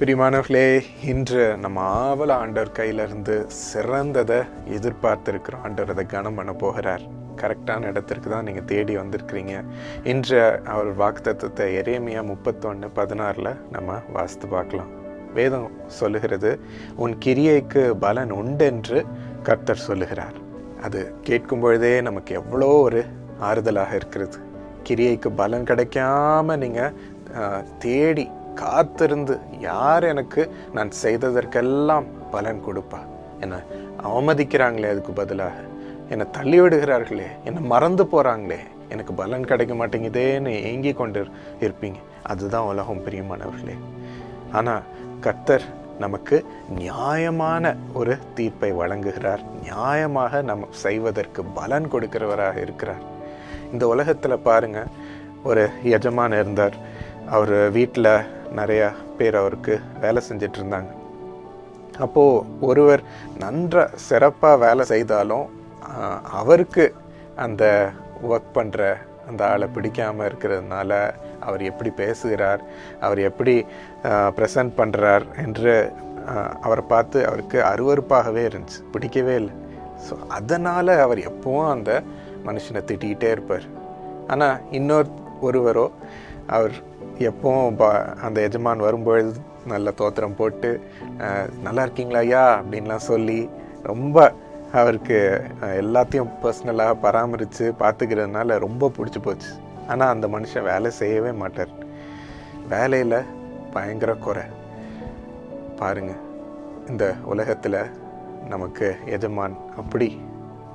பிரிமானவர்களே இன்று நம்ம ஆவல ஆண்டவர் கையிலிருந்து சிறந்ததை எதிர்பார்த்திருக்கிறோம் ஆண்டவர் அதை கனம் பண்ண போகிறார். கரெக்டான இடத்திற்கு தான் நீங்கள் தேடி வந்திருக்கிறீங்க. இன்று அவர் வாக்குத்தத்தை எரேமியா முப்பத்தொன்று பதினாறில் நம்ம வாசித்து பார்க்கலாம். வேதம் சொல்லுகிறது உன் கிரியைக்கு பலன் உண்டென்று கர்த்தர் சொல்லுகிறார். அது கேட்கும் பொழுதே நமக்கு எவ்வளோ ஒரு ஆறுதலாக இருக்கிறது. கிரியைக்கு பலன் கிடைக்காம நீங்கள் தேடி காத்திருந்து யார் எனக்கு நான் செய்ததற்கெல்லாம் பலன் கொடுப்பா? என்னை அவமதிக்கிறாங்களே அதுக்கு பதிலாக? என்னை தள்ளி விடுகிறார்களே என்னை மறந்து போகிறாங்களே எனக்கு பலன் கிடைக்க மாட்டேங்குதேன்னு ஏங்கி கொண்டு இருப்பீங்க. அதுதான் உலகம் பிரியமானவர்களே. ஆனால் கர்த்தர் நமக்கு நியாயமான ஒரு தீர்ப்பை வழங்குகிறார். நியாயமாக நம்ம செய்வதற்கு பலன் கொடுக்கிறவராக இருக்கிறார். இந்த உலகத்தில் பாருங்கள் ஒரு எஜமான் இருந்தார். அவர் வீட்டில் நிறையா பேர் அவருக்கு வேலை செஞ்சிட்டு இருந்தாங்க அப்போது ஒருவர் நன்ற சிறப்பாக வேலை செய்தாலும் அவருக்கு அந்த ஒர்க் பண்ணுற அந்த ஆளை பிடிக்காமல் இருக்கிறதுனால அவர் எப்படி பேசுகிறார் அவர் எப்படி ப்ரெசன்ட் பண்ணுறார் என்று அவரை பார்த்து அவருக்கு அருவருப்பாகவே இருந்துச்சு. பிடிக்கவே இல்லை. ஸோ அதனால் அவர் எப்போவும் அந்த மனுஷனை திட்டிக்கிட்டே இருப்பார். ஆனால் இன்னொரு ஒருவரோ அவர் எப்போவும் ப அந்த எஜமான் வரும்பொழுது நல்ல தோத்திரம் போட்டு நல்லா இருக்கீங்களா ஐயா? அப்படின்லாம் சொல்லி ரொம்ப அவருக்கு எல்லாத்தையும் பர்சனலாக பராமரித்து பார்த்துக்கிறதுனால ரொம்ப பிடிச்சி போச்சு. ஆனால் அந்த மனுஷன் வேலை செய்யவே மாட்டார். வேலையில் பயங்கர குறை. பாருங்க இந்த உலகத்தில் நமக்கு எஜமான் அப்படி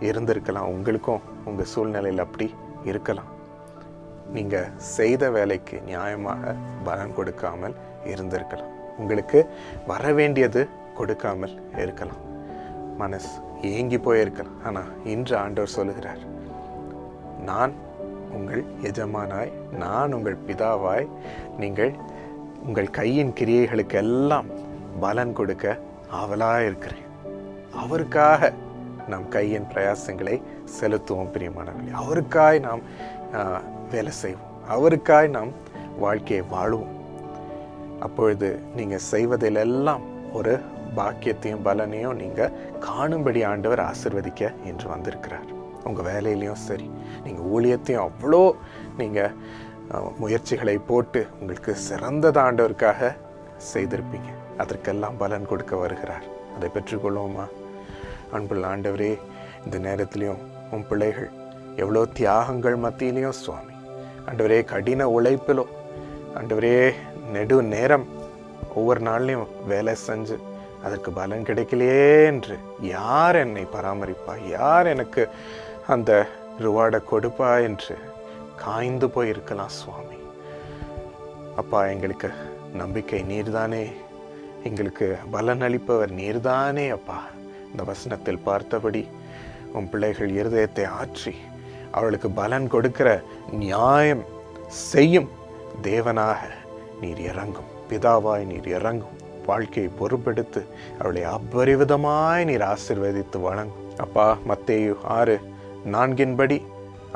இருந்திருக்கலாம். உங்களுக்கும் உங்கள் சூழ்நிலையில் அப்படி இருக்கலாம். நீங்கள் செய்த வேலைக்கு நியாயமாக பலன் கொடுக்காமல் இருந்திருக்கலாம். உங்களுக்கு வர வேண்டியது கொடுக்காமல் இருக்கலாம். மனசு ஏங்கி போயிருக்கலாம். ஆனால் இன்று ஆண்டவர் சொல்லுகிறார் நான் உங்கள் எஜமானாய் நான் உங்கள் பிதாவாய் நீங்கள் உங்கள் கையின் கிரியைகளுக்கு எல்லாம் பலன் கொடுக்க ஆவலாக இருக்கிறேன் அவருக்காக நம் கையின் பிரயாசங்களை செலுத்துவோம் பிரியமானவர்களே. அவருக்காய் நாம் வேலை செய்வோம். அவருக்காய் நாம் வாழ்க்கையை வாழுவோம். அப்பொழுது நீங்கள் செய்வதிலெல்லாம் ஒரு பாக்கியத்தையும் பலனையும் நீங்கள் காணும்படி ஆண்டவர் ஆசிர்வதிக்க என்று வந்திருக்கிறார். உங்கள் வேலையிலையும் சரி நீங்கள் ஊழியத்தையும் அவ்வளோ நீங்கள் முயற்சிகளை போட்டு உங்களுக்கு சிறந்தது ஆண்டவருக்காக செய்திருப்பீங்க. அதற்கெல்லாம் பலன் கொடுக்க வருகிறார். அதை பெற்றுக்கொள்வோமா? அன்புள்ள ஆண்டவரே இந்த நேரத்திலையும் உன் பிள்ளைகள் எவ்வளோ தியாகங்கள் மத்தியிலையும் சுவாமி ஆண்டவரே கடின உழைப்பிலும் ஆண்டவரே நெடு நேரம் ஒவ்வொரு நாள்லையும் வேலை செஞ்சு அதற்கு பலன் கிடைக்கலையே என்று யார் என்னை பராமரிப்பா? யார் எனக்கு அந்த ரிவார்டை கொடுப்பா என்று காய்ந்து போயிருக்கலாம் சுவாமி. அப்பா எங்களுக்கு நம்பிக்கை நீர்தானே. எங்களுக்கு பலன் அளிப்பவர் நீர்தானே அப்பா. இந்த வசனத்தில் பார்த்தபடி உன் பிள்ளைகள் இருதயத்தை ஆற்றி அவளுக்கு பலன் கொடுக்கிற நியாயம் செய்யும் தேவனாக நீர் இறங்கும். பிதாவாய் நீர் இறங்கும். வாழ்க்கையை பொறுப்பெடுத்து அவளை அபரிவிதமாய் நீர் ஆசிர்வதித்து வழங்கும் அப்பா மத்தேயு ஆறு நான்கின்படி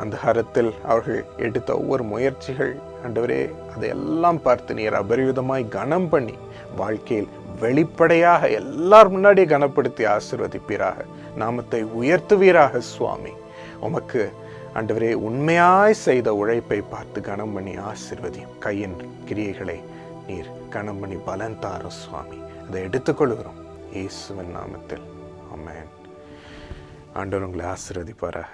அந்த ஹரத்தில் அவர்கள் எடுத்த ஒவ்வொரு முயற்சிகள் ஆண்டவரே அதையெல்லாம் பார்த்து நீர் அபரிவிதமாய் கனம் பண்ணி வாழ்க்கையில் வெளிப்படையாக எல்லார் முன்னாடியே கனப்படுத்தி ஆசிர்வதிப்பீராக. நாமத்தை உயர்த்துவீராக சுவாமி. உமக்கு ஆண்டவரே உண்மையாய் செய்த உழைப்பை பார்த்து கனம் பண்ணி ஆசிர்வதியும். கையின் கிரியைகளை நீர் கனம் பண்ணி பலன் தாரும் சுவாமி. அதை எடுத்துக்கொள்கிறோம் இயேசுவின் நாமத்தில். ஆமென். ஆண்டவர் உங்களை ஆசிர்வதிப்பாராக.